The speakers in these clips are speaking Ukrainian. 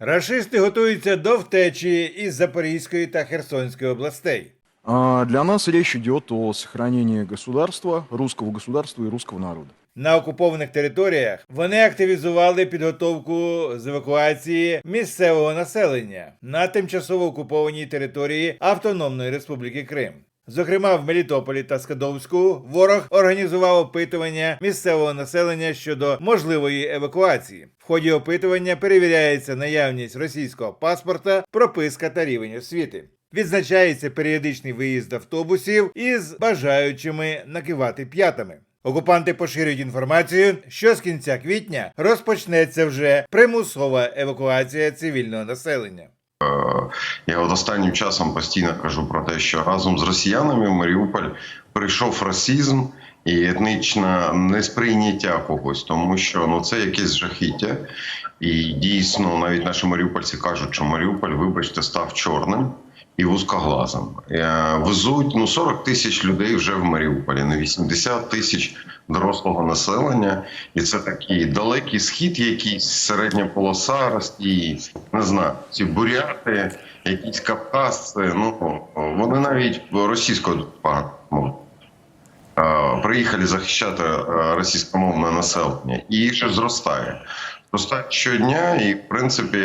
Рашисти готуються до втечі із Запорізької та Херсонської областей. А, Для нас речь идет о сохранении государства, русского государства и русского народа. На окупованих територіях вони активізували підготовку з евакуації місцевого населення на тимчасово окупованій території Автономної Республіки Крим. Зокрема, в Мелітополі та Скадовську ворог організував опитування місцевого населення щодо можливої евакуації. В ході опитування перевіряється наявність російського паспорта, прописка та рівень освіти. Відзначається періодичний виїзд автобусів із бажаючими накивати п'ятами. Окупанти поширюють інформацію, що з кінця квітня розпочнеться вже примусова евакуація цивільного населення. Я от останнім часом постійно кажу про те, що разом з росіянами в Маріуполь прийшов расизм і етнічне несприйняття когось, тому що ну це якесь жахіття. І дійсно, навіть наші маріупольці кажуть, що Маріуполь, вибачте, став чорним і вузкоглазим. Е, Везуть ну 40 тисяч людей вже в Маріуполі, не 80 тисяч дорослого населення, і це такий далекий схід, якийсь середня полоса Росії, не знаю, ці буряти, якісь кавказці. Ну вони навіть російською можуть. Е, Приїхали захищати е, російськомовне населення, і ще зростає. Зростає щодня, і в принципі,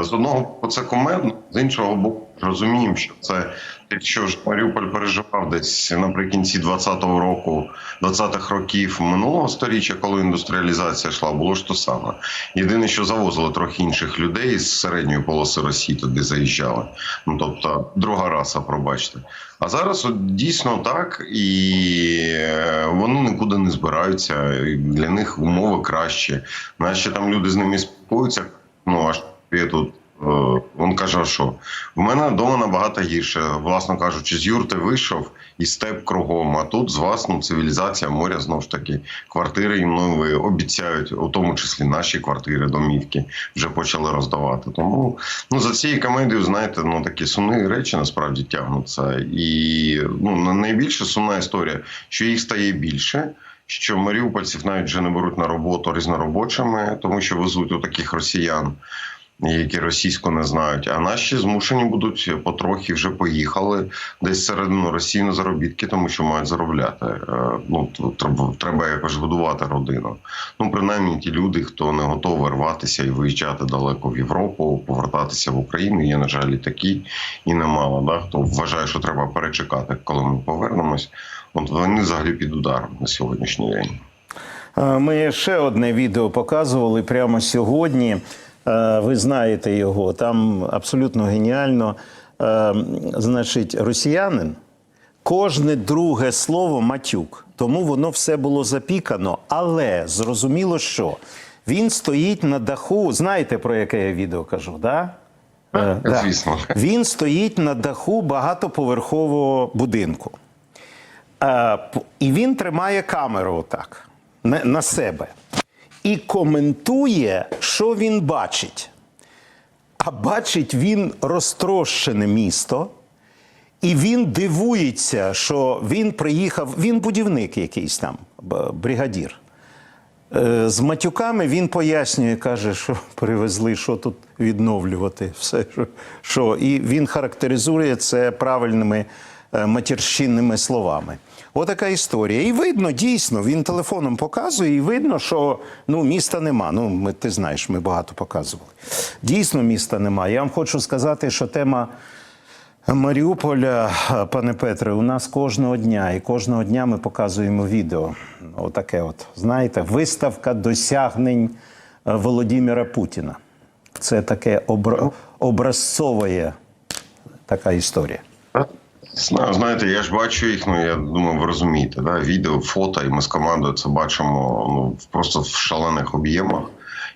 з одного боку це кумедно, з іншого боку, розуміємо, що це якщо ж Маріуполь переживав десь наприкінці 20-го року, 20-х років минулого століття, коли індустріалізація йшла, було ж то саме. Єдине, що завозили трохи інших людей з середньої полоси Росії туди заїжджали. Ну тобто, друга раса, пробачте. А зараз от дійсно так, і е, вони нікуди не збираються. і Для них умови краще. Наші там люди з ними спілкуються. Ну аж я тут. Е, Він каже, що в мене вдома набагато гірше, власно кажучи, з юрти вийшов і степ кругом. А тут з вас ну, цивілізація моря знову ж таки квартири їм нові обіцяють, у тому числі наші квартири, домівки вже почали роздавати. Тому ну за цією комедією, знаєте, ну такі сумні речі насправді тягнуться. І ну найбільше сумна історія, що їх стає більше. Що маріупольців навіть вже не беруть на роботу різноробочими, тому що везуть у таких росіян, які російську не знають. А наші змушені будуть потрохи вже поїхали десь середину Росії на заробітки, тому що мають заробляти. Е, Ну треба, треба якось годувати родину. Ну принаймні ті люди, хто не готовий рватися і виїжджати далеко в Європу, повертатися в Україну. Є на жаль і такі, і немало. Да? Хто вважає, що треба перечекати, коли ми повернемось. От вони взагалі під ударом на сьогоднішній день. Е, Ми ще одне відео показували прямо сьогодні. Е, Ви знаєте його. Там абсолютно геніально. Е, Значить, росіянин кожне друге слово матюк. Тому воно все було запікано. Але зрозуміло, що він стоїть на даху. Знаєте, про яке я відео кажу? Да? Е, да. Звісно. Він стоїть на даху багатоповерхового будинку. І він тримає камеру отак на себе і коментує, що він бачить. А бачить він розтрощене місто, і він дивується, що він приїхав, він будівник якийсь там, бригадір. Е, З матюками він пояснює, каже, що привезли, що тут відновлювати, все що. І він характеризує це правильними матірщинними словами. Отака історія. І видно, дійсно, він телефоном показує, і видно, що ну, міста нема. Ну, ми, ти знаєш, ми багато показували. Дійсно, міста нема. Я вам хочу сказати, що тема. Маріуполя, пане Петре, у нас кожного дня, і кожного дня ми показуємо відео. Отаке, от знаєте, виставка досягнень е, Володимира Путіна. Це таке обра... образцове така історія. Знаєте, я ж бачу їх. Ну я думаю, ви розумієте, да? відео, фото, і ми з командою це бачимо ну просто в шалених об'ємах.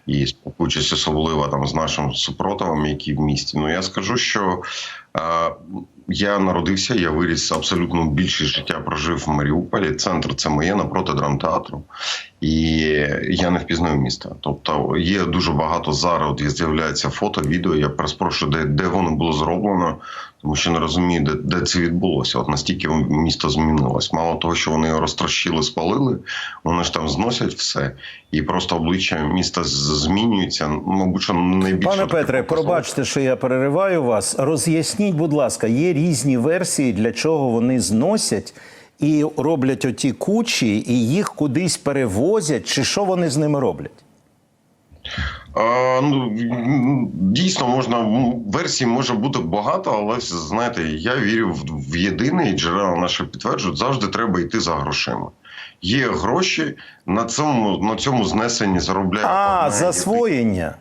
І спілкуючись особливо там з нашим супротивом, який в місті. Ну я скажу, що Я народився, я виріс абсолютно більшість життя прожив в Маріуполі. Центр це моє напроти драмтеатру. І я не впізнаю міста. Тобто є дуже багато зараз. От з'являється фото, відео. Я переспрошую, де, де воно було зроблено, тому що не розумію, де, де це відбулося. От настільки місто змінилось. Мало того, що вони його розтрощили, спалили, вони ж там зносять все, і просто обличчя міста змінюється. Мабуть, що найбільше Пане Петре, пробачте, що я перериваю вас. Роз'ясніть, будь ласка, є різні версії, для чого вони зносять і роблять оті кучі, і їх кудись перевозять, чи що вони з ними роблять? А, ну, дійсно, можна версій може бути багато, але знаєте, я вірю в, в єдине, і джерела наші підтверджують, завжди треба йти за грошима. Є гроші на цьому, на цьому знесенні заробляють. А, засвоєння.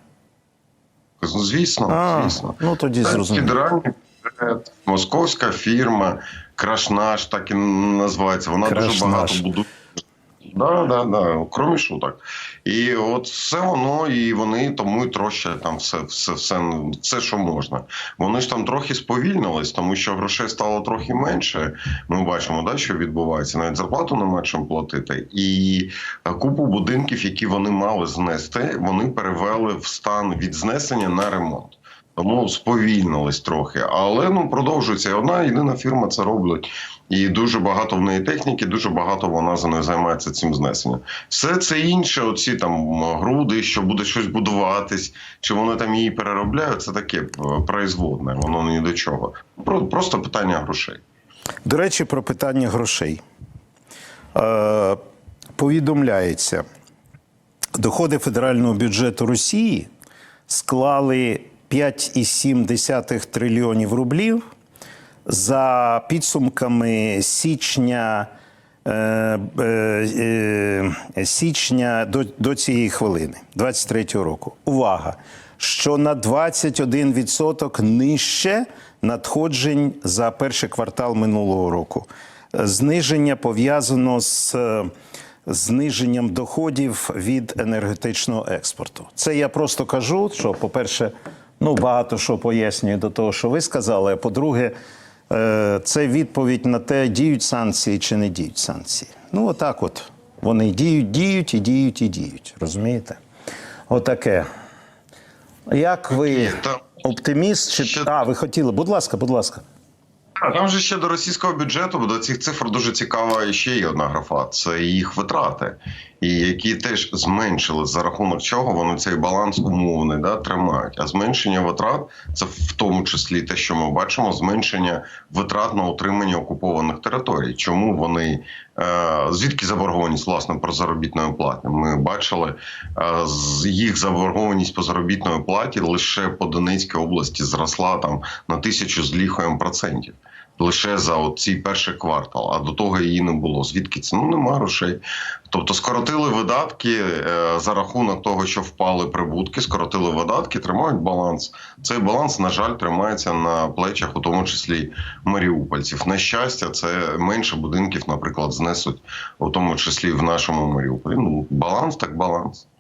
Звісно, А, звісно. ну тоді зрозуміло. Федеральний бюджет, московська фірма, Крашнаш, так і називається. Вона дуже багато будує. Да, да, да, кромі шуток. І от все воно, і вони тому і трощать там все, все, все, все, що можна. Вони ж там трохи сповільнились, тому що грошей стало трохи менше. Ми бачимо, да, що відбувається. Навіть зарплату нема чим платити. І купу будинків, які вони мали знести, вони перевели в стан від знесення на ремонт. Тому сповільнились трохи, але ну продовжується. Одна єдина фірма це робить, і дуже багато в неї техніки, дуже багато вона за нею займається цим знесенням. Все це інше, оці там груди, що буде щось будуватись, чи вони там її переробляють, це таке е, производне, воно ні до чого. Про- Просто питання грошей. До речі, про питання грошей. Е, повідомляється, доходи федерального бюджету Росії склали 5,7 трильйонів рублів за підсумками січня. е, е, е, Січня до, до цієї хвилини, 23-го року. Увага! Що на 21% нижче надходжень за перший квартал минулого року. Зниження пов'язано з зниженням доходів від енергетичного експорту. Це я просто кажу, що, по-перше, ну багато що пояснює до того, що ви сказали. А по-друге, е, це відповідь на те, діють санкції чи не діють санкції. Ну, отак от. Вони діють, діють і діють і діють. Розумієте? Отаке. Як ви оптиміст? Чи... А, ви хотіли? Будь ласка, будь ласка. А Там же ще до російського бюджету, бо до цих цифр дуже цікава ще є одна графа. Це їх витрати, і які теж зменшили за рахунок чого вони цей баланс умовний да, тримають. А зменшення витрат це в тому числі те, що ми бачимо, зменшення витрат на утримання окупованих територій. Чому вони е, звідки заборгованість власне про заробітної плати? Ми бачили е, з їх заборгованість по заробітної платі лише по Донецькій області зросла там на тисячу з ліхоєм процентів. Лише за цей перший квартал, а до того її не було. Звідки це? Ну нема грошей. Тобто скоротили видатки е, за рахунок того, що впали прибутки, скоротили видатки, тримають баланс. Цей баланс, на жаль, тримається на плечах, у тому числі маріупольців. На щастя, це менше будинків, наприклад, знесуть, у тому числі в нашому Маріуполі. Ну баланс так баланс.